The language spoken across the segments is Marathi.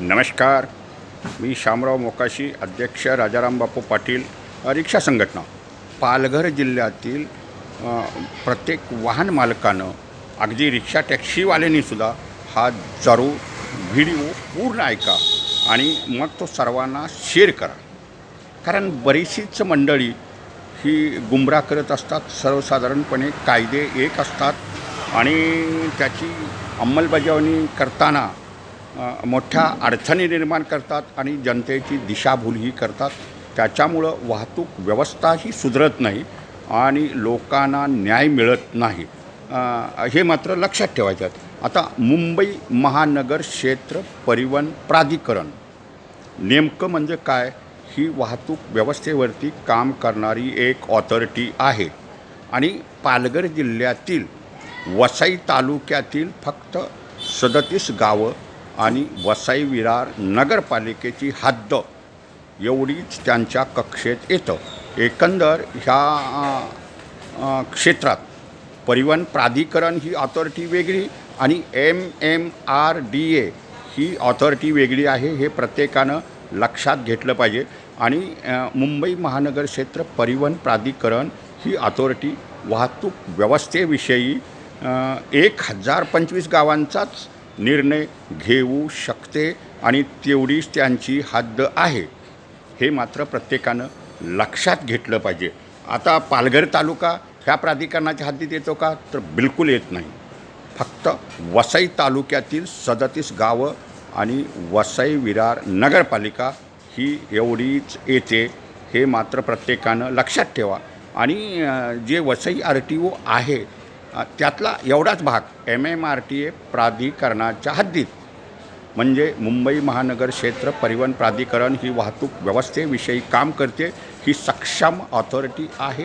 नमस्कार. मी शामराव मोकाशी अध्यक्ष राजाराम बापू पाटील रिक्षा संघटना. पालघर जिल्ह्यातील प्रत्येक वाहन मालकानं अगदी रिक्षा टॅक्सीवाल्यांनीसुद्धा हा जरूर व्हिडिओ पूर्ण ऐका आणि मग तो सर्वांना शेअर करा. कारण बरीचशीच मंडळी ही गुमराह करत असतात सर्वसाधारणपणे कायदे एक असतात आणि त्याची अंमलबजावणी करताना मोठ्या अडचणी निर्माण करतात आणि जनतेची दिशाभूलही करतात. त्याच्यामुळं वाहतूक व्यवस्थाही सुधरत नाही आणि लोकांना न्याय मिळत नाही. हे मात्र लक्षात ठेवायचं आहे आता मुंबई महानगर क्षेत्र परिवहन प्राधिकरण नेमकं म्हणजे काय? ही वाहतूक व्यवस्थेवरती काम करणारी एक ऑथॉरिटी आहे. आणि पालघर जिल्ह्यातील वसई तालुक्यातील फक्त सदतीस गावं आणि वसई विरार नगरपालिकेची हद्द. एवढीच त्यांच्या कक्षेत येतं. एकंदर ह्या क्षेत्रात परिवहन प्राधिकरण ही ऑथॉरिटी वेगळी आणि M M R D A he authority वेगळी आहे हे प्रत्येकानं लक्षात घेतलं पाहिजे. आणि मुंबई महानगर क्षेत्र परिवहन प्राधिकरण ही ऑथॉरिटी वाहतूक व्यवस्थेविषयी एक हजार पंचवीस गावांचाच निर्णय घेऊ शकते आणि तेवढीच त्यांची हद्द आहे. हे मात्र प्रत्येकानं लक्षात घेतलं पाहिजे. आता पालघर तालुका ह्या प्राधिकरणाच्या हद्दीत येतो का? तर बिलकुल येत नाही. फक्त वसई तालुक्यातील सदतीस गावं आणि वसई विरार नगरपालिका ही एवढीच येते. हे मात्र प्रत्येकानं लक्षात ठेवा. आणि जे वसई आर टी ओ आहे त्यातला एवढाच भाग M M R T A प्राधिकरणाच्या हद्दीत. म्हणजे मुंबई महानगर क्षेत्र परिवहन प्राधिकरण ही वाहतूक व्यवस्थेविषयी काम करते ही सक्षम ऑथॉरिटी आहे.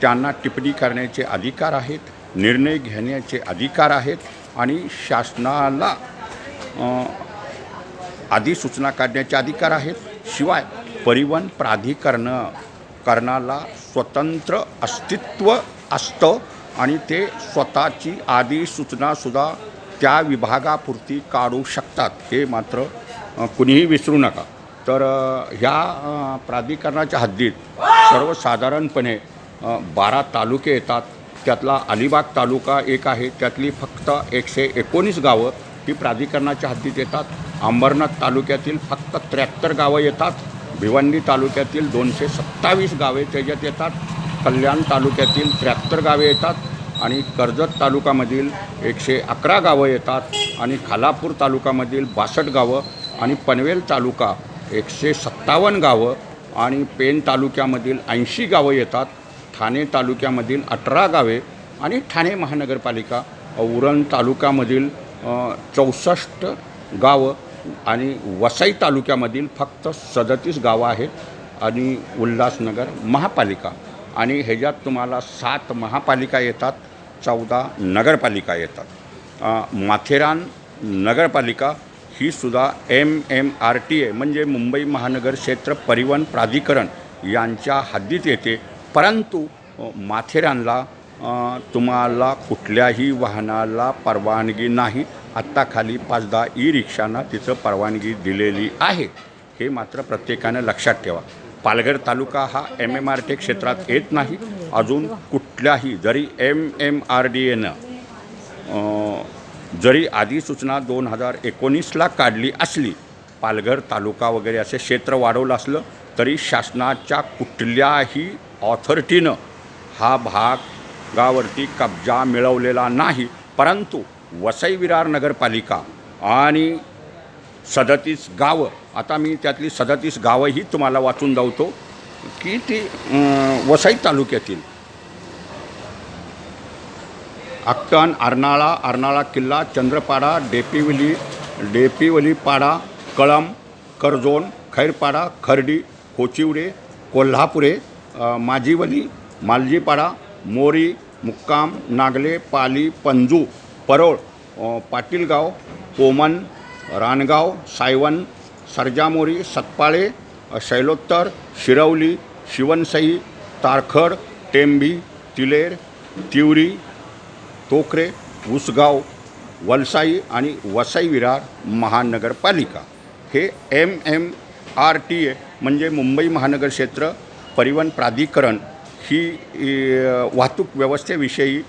त्यांना टिप्पणी करण्याचे अधिकार आहेत निर्णय घेण्याचे अधिकार आहेत आणि शासनाला अधिसूचना काढण्याचे अधिकार आहेत. शिवाय परिवहन प्राधिकरण करणाला स्वतंत्र अस्तित्व असतं. आणि ते स्वतःची आधी सूचनासुद्धा त्या विभागापुरती काढू शकतात. हे मात्र कुणीही विसरू नका. तर ह्या प्राधिकरणाच्या हद्दीत सर्वसाधारणपणे बारा तालुके येतात. त्यातला अलिबाग तालुका एक आहे. त्यातली फक्त एकशे एकोणीस गावं ही प्राधिकरणाच्या हद्दीत येतात. अंबरनाथ तालुक्यातील फक्त त्र्याहत्तर गावं येतात. भिवंडी तालुक्यातील दोनशे सत्तावीस गावे त्याच्यात येतात. कल्याण तालुक्यातील त्र्याहत्तर गावे येतात आणि कर्जत तालुक्यामधील एकशे अकरा गावं येतात आणि खालापूर तालुक्यामधील बासष्ट गावं आणि पनवेल तालुका एकशे सत्तावन्न गावं आणि पेन तालुक्यामधील ऐंशी गावं येतात. ठाणे तालुक्यामधील अठरा गावे आणि ठाणे महानगरपालिका उरण तालुक्यामधील चौसष्ट गावं आणि वसई तालुक्यामधील फक्त सदतीस गावं आहेत आणि उल्हासनगर महापालिका. आणि ह्याच्यात तुम्हाला सात महापालिका येतात चौदा नगरपालिका येतात. माथेरान नगरपालिका ही सुद्धा M M R T A म्हणजे मुंबई महानगर क्षेत्र परिवहन प्राधिकरण यांच्या हद्दीत येते. परंतु माथेरानला तुम्हाला कुठल्याही वाहनाला परवानगी नाही. आत्ता खाली पाच दहा ई रिक्षांना तिचं परवानगी दिलेली आहे. हे मात्र प्रत्येकानं लक्षात ठेवा. पालघर तालुका हा एम एम आर टी क्षेत्रात येत नाही. अजून कुठल्याही जरी एम एम आर डी एनं जरी अधिसूचना दोन हजार एकोणीसला काढली असली पालघर तालुका वगैरे असे क्षेत्र वाढवलं असलं तरी शासनाच्या कुठल्याही ऑथॉरिटीनं हा भागावरती कब्जा मिळवलेला नाही. परंतु वसई विरार नगरपालिका आणि सदतीस गावं. आता मी त्यातली सदतीस गावंही तुम्हाला वाचून दावतो की ती वसई तालुक्यातील. अक्कन अर्नाळा अर्नाळा किल्ला चंद्रपाडा डेपिवली डेपिवलीपाडा कळम करजोन खैरपाडा खर्डी कोचिवडे कोल्हापुरे माजीवली माजिवली मालजीपाडा मोरी मुक्काम नागले पाली पंजू परोळ पाटीलगाव कोमन रानगाव सायवन सरजामोरी सतपाळे शैलोत्तर शिरवली शिवनसई तारखड टेंभी तिलेर तिवरी तोकरे उसगाव वलसाई आणि वसई विरार महानगरपालिका. हे M M R T A म्हणजे मुंबई महानगर क्षेत्र परिवहन प्राधिकरण ही वाहतूक व्यवस्थेविषयी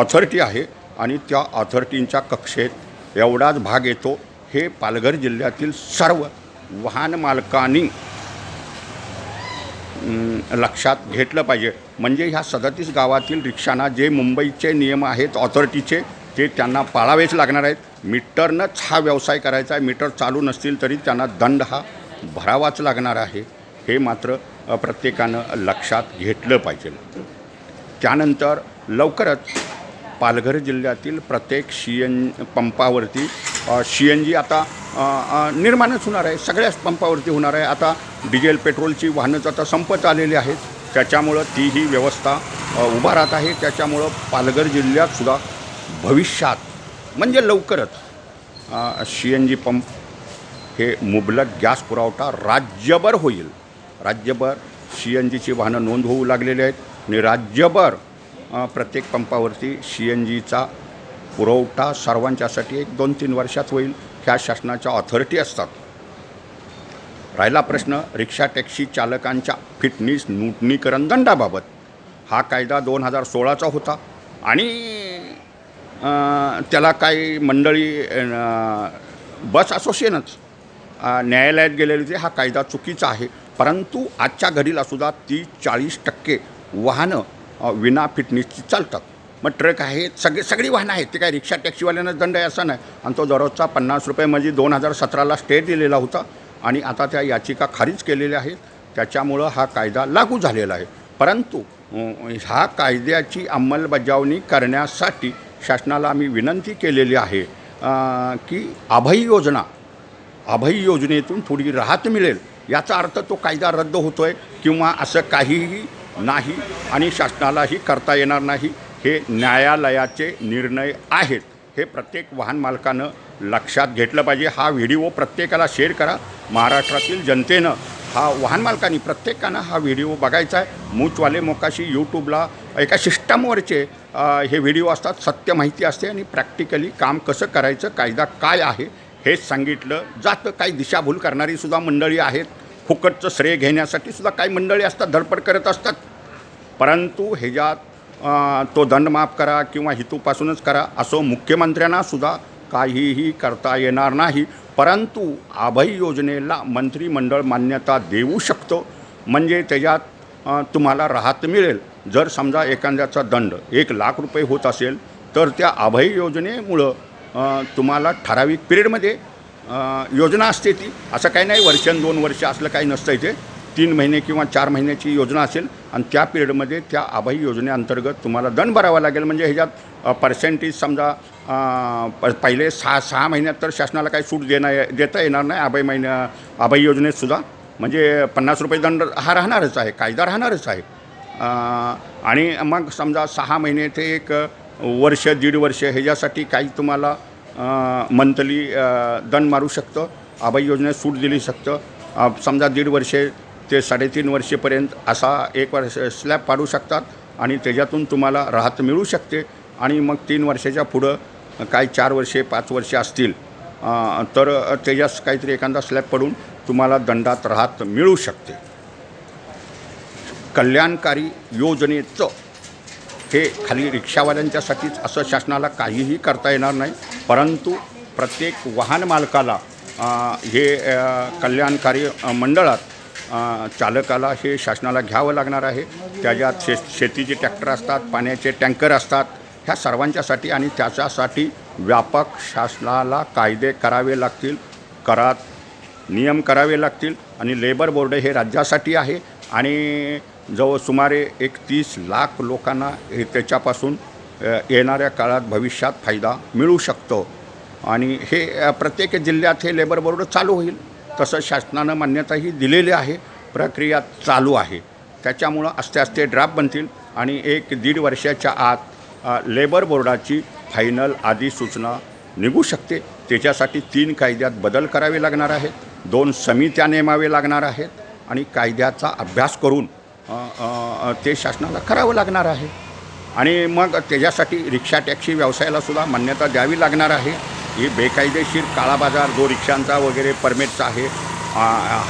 ऑथॉरिटी आहे आणि त्या ऑथॉरिटींच्या कक्षेत एवढाच भाग येतो. हे पालघर जिल्ह्यातील सर्व वाहन मालकांनी लक्षात घेतलं पाहिजे. म्हणजे ह्या सदतीस गावातील रिक्षांना जे मुंबईचे नियम आहेत ऑथॉरिटीचे ते त्यांना पाळावेच लागणार आहेत. मीटरनंच हा व्यवसाय करायचा आहे. मीटर चालू नसतील तरी त्यांना दंड हा भरावाच लागणार आहे. हे मात्र प्रत्येकानं लक्षात घेतलं पाहिजे. त्यानंतर लवकरच पालघर जिल्ह्यातील प्रत्येक शी एन पंपावरती सी एन जी आता निर्माणच होणार आहे. सगळ्याच पंपावरती होणार आहे. आता डिझेल पेट्रोलची वाहनंच आता संपत आलेली आहेत त्याच्यामुळं ती ही व्यवस्था उभा राहत आहे. त्याच्यामुळं पालघर जिल्ह्यातसुद्धा भविष्यात म्हणजे लवकरच सी एन जी पंप हे मुबलक गॅस पुरवठा राज्यभर होईल. राज्यभर सी एन जीची वाहनं नोंद होऊ लागलेली आहेत आणि राज्यभर प्रत्येक पंपावरती सी एन जीचा पुरवठा सर्वांच्यासाठी एक दोन तीन वर्षात होईल. ह्या शासनाच्या ऑथॉरिटी असतात. राहिला प्रश्न रिक्षा टॅक्सी चालकांच्या फिटनेस नूतनीकरण दंडाबाबत. हा कायदा दोन हजार सोळाचा होता. आणि त्याला काही मंडळी बस असोसिएशनच न्यायालयात गेलेले होते हा कायदा चुकीचा आहे. परंतु आजच्या घडीला सुद्धा तीस चाळीस टक्के वाहनं विना फिटनेसची चालतात. मग ट्रक आहेत सगळे सगळी वाहनं आहेत. ते काय रिक्षा टॅक्सीवाल्यांना दंड आहे असं नाही. आणि तो दररोजचा पन्नास रुपये म्हणजे दोन हजार सतराला स्टे दिलेला होता. आणि आता त्या याचिका खारिज केलेल्या आहेत. त्याच्यामुळं हा कायदा लागू झालेला आहे. परंतु ह्या कायद्याची अंमलबजावणी करण्यासाठी शासनाला आम्ही विनंती केलेली आहे की अभय योजना अभय योजनेतून थोडी राहत मिळेल. याचा अर्थ तो कायदा रद्द होतो आहे किंवा असं काहीही नाही आणि शासनालाही करता येणार नाही. हे न्यायालयाचे निर्णय आहेत. हे प्रत्येक वाहन मालकानं लक्षात घेतलं पाहिजे. हा व्हिडिओ प्रत्येकाला शेअर करा. महाराष्ट्रातील जनतेनं हा वाहन मालकांनी प्रत्येकानं हा व्हिडिओ बघायचा आहे. मूचवाले मोकाशी यूट्यूबला एका सिस्टमवरचे हे व्हिडिओ असतात. सत्य माहिती असते आणि प्रॅक्टिकली काम कसं करायचं कायदा काय आहे हेच सांगितलं जातं. काही दिशाभूल करणारी सुद्धा मंडळी आहेत. फुकटचं श्रेय घेण्यासाठी सुद्धा काही मंडळी असतात धडपड करत असतात. परंतु ह्याच्यात तो दंड माफ करा किंवा हितूपासूनच करा असं मुख्यमंत्र्यांना सुद्धा काहीही करता येणार नाही. परंतु अभय योजनेला मंत्रिमंडळ मान्यता देऊ शकतं म्हणजे त्याच्यात तुम्हाला राहत मिळेल. जर समजा एखाद्याचा दंड एक लाख रुपये होत असेल तर त्या अभय योजनेमुळं तुम्हाला ठराविक पिरियडमध्ये योजना असते ती. असं काही नाही वर्षन दोन वर्ष असलं काही नसतं इथे. तीन महिने किंवा चार महिन्याची योजना असेल आणि त्या पिरियडमध्ये त्या आभाई योजनेअंतर्गत तुम्हाला दंड भरावा लागेल. म्हणजे ह्याच्यात पर्सेंटेज समजा प पहिले सहा सहा महिन्यात तर शासनाला काही सूट देणं देता येणार नाही. आभाई महिन्या आभाई योजनेतसुद्धा म्हणजे पन्नास रुपये दंड हा राहणारच आहे कायदा राहणारच आहे. आणि मग समजा सहा महिने ते एक वर्ष दीड वर्ष ह्याच्यासाठी काही तुम्हाला मंथली दंड मारू शकतं. आभाई योजनेत सूट दिली शकतं. समजा दीड वर्षे ते साडेतीन वर्षेपर्यंत असा एक वर्ष स्लॅब पाडू शकतात आणि त्याच्यातून तुम्हाला राहत मिळू शकते. आणि मग तीन वर्षाच्या पुढं काय चार वर्षे पाच वर्षे असतील तर त्याच्यास काहीतरी एखादा स्लॅब पडून तुम्हाला दंडात राहत मिळू शकते. कल्याणकारी योजनेचं हे खाली रिक्षावाल्यांच्यासाठीच असं शासनाला काहीही करता येणार नाही परंतु प्रत्येक वाहन मालकाला हे कल्याणकारी मंडळात चालकाला हे शासनाला घ्यावं लागणार आहे. त्याच्यात शे शेतीचे टॅक्टर असतात पाण्याचे टँकर असतात ह्या सर्वांच्यासाठी आणि त्याच्यासाठी व्यापक शासनाला कायदे करावे लागतील करात नियम करावे लागतील आणि लेबर बोर्ड हे राज्यासाठी आहे. आणि जवळ सुमारे एक तीस लाख लोकांना हे त्याच्यापासून येणाऱ्या काळात भविष्यात फायदा मिळू शकतो. आणि हे प्रत्येक जिल्ह्यात हे लेबर बोर्ड चालू होईल. तसं शासनानं मान्यताही दिलेली आहे. प्रक्रिया चालू आहे. त्याच्यामुळं आस्ते आस्ते ड्राफ्ट बनतील आणि एक दीड वर्षाच्या आत लेबर बोर्डाची फायनल आधी सूचना निघू शकते. त्याच्यासाठी तीन कायद्यात बदल करावे लागणार आहेत. दोन समित्या नेमावे लागणार आहेत आणि कायद्याचा अभ्यास करून ते शासनाला करावं लागणार आहे. आणि मग त्याच्यासाठी रिक्षा टॅक्सी व्यवसायाला सुद्धा मान्यता द्यावी लागणार आहे. ही बेकायदेशीर काळा बाजार जो रिक्षांचा वगैरे परमिटचा आहे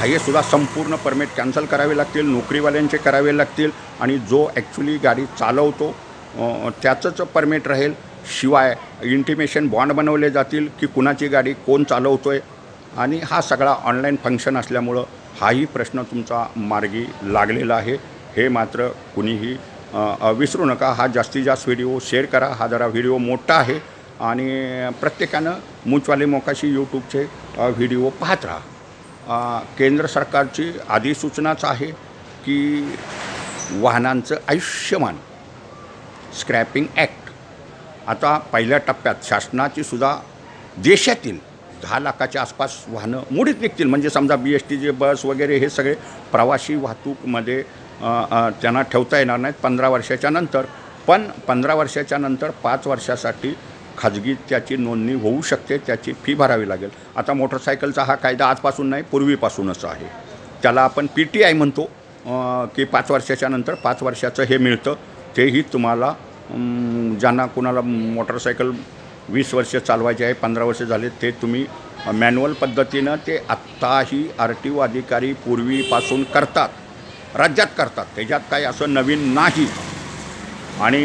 हे सुद्धा संपूर्ण परमिट कॅन्सल करावे लागतील नोकरीवाल्यांचे करावे लागतील आणि जो ॲक्च्युली गाडी चालवतो त्याचंच परमिट राहील. शिवाय इंटिमेशन बॉन्ड बनवले जातील की कुणाची गाडी कोण चालवतो आहे आणि हा सगळा ऑनलाईन फंक्शन असल्यामुळं हाही प्रश्न तुमचा मार्गी लागलेला आहे. हे मात्र कुणीही विसरू नका. हा जास्तीत जास्त व्हिडिओ शेअर करा. हा जरा व्हिडिओ मोठा आहे. आणि प्रत्येकानं मुचवाले मोकाशी यूट्यूबचे व्हिडिओ पाहत राहा. केंद्र सरकारची अधिसूचनाच आहे की वाहनांचं आयुष्यमान स्क्रॅपिंग ॲक्ट. आता पहिल्या टप्प्यात शासनाची सुद्धा देशातील दहा लाखाच्या आसपास वाहनं मोडीत निघतील. म्हणजे समजा बी एस टी जे बस वगैरे हे सगळे प्रवासी वाहतूकमध्ये त्यांना ठेवता येणार नाहीत पंधरा वर्षाच्या नंतर. पण पंधरा वर्षाच्या नंतर पाच वर्षासाठी खाजगी त्याची नोंदणी होऊ शकते त्याची फी भरावी लागेल. आता मोटरसायकलचा हा कायदा आजपासून नाही पूर्वीपासूनच आहे. त्याला आपण पी टी आय म्हणतो की पाच वर्षाच्या नंतर पाच वर्षाचं हे मिळतं. तेही तुम्हाला ज्यांना कोणाला मोटरसायकल वीस वर्ष चालवायचे आहे पंधरा वर्ष झाले ते तुम्ही मॅन्युअल पद्धतीनं ते आत्ताही आर टी ओ अधिकारी पूर्वीपासून करतात. राज्यात करतात. त्याच्यात काही असं नवीन नाही. आणि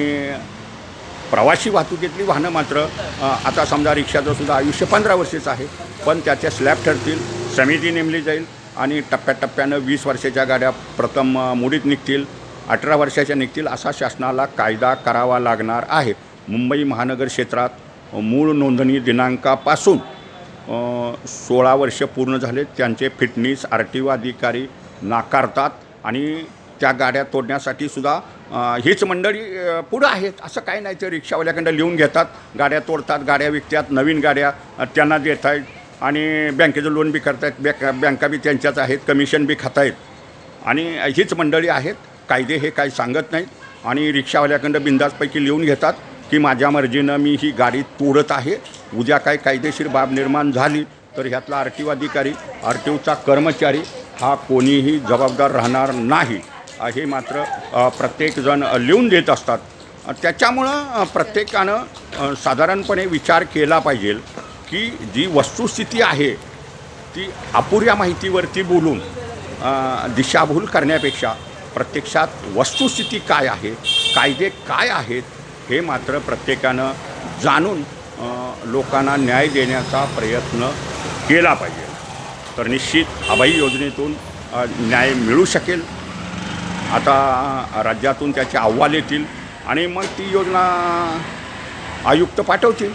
प्रवासी वाहतुकीतली वाहनं मात्र आता समजा रिक्षाचं सुद्धा आयुष्य पंधरा वर्षेचं आहे पण त्याचे स्लॅब ठरतील समिती नेमली जाईल आणि टप्प्याटप्प्यानं वीस वर्षाच्या गाड्या प्रथम मुडीत निघतील अठरा वर्षाच्या निघतील असा शासनाला कायदा करावा लागणार आहे. मुंबई महानगर क्षेत्रात मूळ नोंदणी दिनांकापासून सोळा वर्ष पूर्ण झाले त्यांचे फिटनेस आर टी ओ अधिकारी नाकारतात आणि त्या गाड्या तोडण्यासाठी सुद्धा हीच मंडळी पुढं आहेत. असं काय नाही ते रिक्षावाल्याकडं लिहून घेतात. गाड्या तोडतात गाड्या विकतात नवीन गाड्या त्यांना देत आहेत. आणि बँकेचं लोन बी करतायत बँक बँका बी त्यांच्याच आहेत कमिशन बी खात आहेत आणि हीच मंडळी आहेत. कायदे हे काही सांगत नाहीत. आणि रिक्षावाल्याकडं बिंदासपैकी लिहून घेतात की माझ्या मर्जीनं मी ही गाडी तोडत आहे. उद्या काय कायदेशीर बाब निर्माण झाली तर ह्यातला आर टी ओ अधिकारी आर टी ओचा कर्मचारी हा कोणीही जबाबदार राहणार नाही. हे मात्र प्रत्येकजण लिहून देत असतात. त्याच्यामुळं प्रत्येकानं साधारणपणे विचार केला पाहिजे की जी वस्तुस्थिती आहे ती अपुऱ्या माहितीवरती बोलून दिशाभूल करण्यापेक्षा प्रत्यक्षात वस्तुस्थिती काय आहे कायदे काय आहेत हे मात्र प्रत्येकानं जाणून लोकांना न्याय देण्याचा प्रयत्न केला पाहिजे. तर निश्चित अभय योजनेतून न्याय मिळू शकेल. आता राज्यातून त्याचे अहवाल येतील आणि मग ती योजना आयुक्त पाठवतील.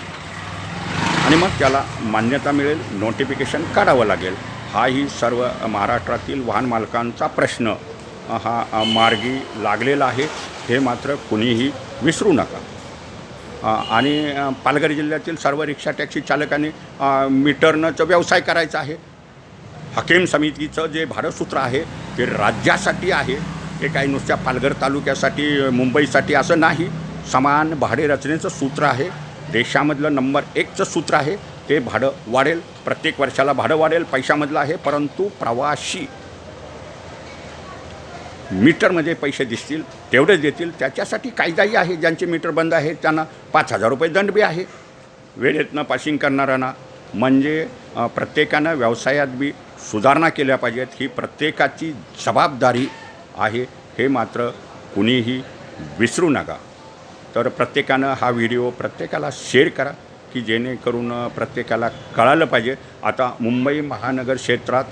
आणि मग त्याला मान्यता मिळेल नोटिफिकेशन काढावं लागेल. हाही सर्व महाराष्ट्रातील वाहन मालकांचा प्रश्न. हा मार्गी लागलेला आहे हे मात्र कुणीही विसरू नका. आणि पालघर जिल्ह्यातील सर्व रिक्षा टॅक्सी चालकांनी अ, व्यवसाय करायचा आहे हकीम समितीचं जे भाडंसूत्र आहे ते राज्यासाठी आहे. हे काही नुसत्या पालघर तालुक्यासाठी मुंबईसाठी असं नाही. समान भाडे रचनेचं सूत्र आहे. देशामधलं नंबर एकचं सूत्र आहे. ते भाडं वाढेल. प्रत्येक वर्षाला भाडं वाढेल पैशामधलं आहे. परंतु प्रवाशी मीटरमध्ये पैसे दिसतील तेवढेच देतील. त्याच्यासाठी कायदाही आहे. ज्यांचे मीटर बंद आहे त्यांना पाच हजार रुपये दंड बी आहे. वेळेतनं पासिंग करणाऱ्यांना म्हणजे प्रत्येकानं व्यवसायात बी सुधारणा केल्या पाहिजेत. ही प्रत्येकाची जबाबदारी आहे हे मात्र कुणीही विसरू नका. तर प्रत्येकानं हा व्हिडिओ प्रत्येकाला शेअर करा की जेणेकरून प्रत्येकाला कळालं पाहिजे. आता मुंबई महानगर क्षेत्रात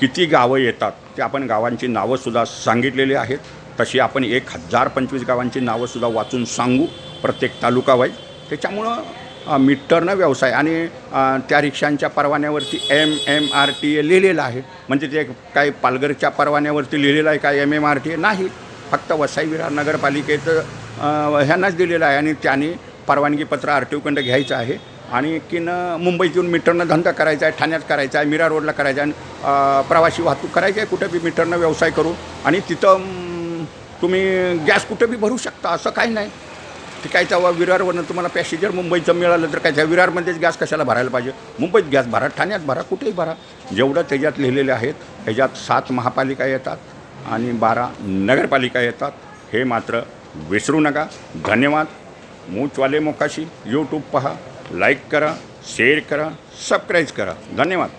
किती गावं येतात ते आपण गावांची नावंसुद्धा सांगितलेली आहेत. तशी आपण एक हजार पंचवीस गावांची नावंसुद्धा वाचून सांगू प्रत्येक तालुका वाईज त्याच्यामुळं मीटरनं व्यवसाय. आणि त्या रिक्षांच्या परवान्यावरती M M R T A लिहिलेलं आहे. म्हणजे ते काय पालघरच्या परवान्यावरती लिहिलेलं आहे काय M M R T A. नाही. फक्त वसाई विरार नगरपालिकेचं ह्यांनाच दिलेलं आहे. आणि त्याने परवानगीपत्र आर टी ओकडं घ्यायचं आहे. आणि की न मुंबईत येऊन मीटरनं धंदा करायचा आहे ठाण्यात करायचा आहे मीरा रोडला करायचा आहे. आणि प्रवासी वाहतूक करायची आहे कुठं बी मीटरनं व्यवसाय करू आणि तिथं तुम्ही गॅस कुठं बी भरू शकता असं काही नाही. ते काय तेव्हा विरारवरनं तुम्हाला पॅसेंजर मुंबईचं मिळालं तर काय? त्या विरारमध्येच गॅस कशाला भरायला पाहिजे? मुंबईत गॅस भरा ठाण्यात भरा कुठेही भरा. जेवढं त्याच्यात लिहिलेले आहेत त्याच्यात सात महापालिका येतात आणि बारा नगरपालिका येतात. हे मात्र विसरू नका. धन्यवाद. मूचवाले मोकाशी. यूट्यूब पहा. लाईक करा. शेअर करा. सबस्क्राईब करा. धन्यवाद.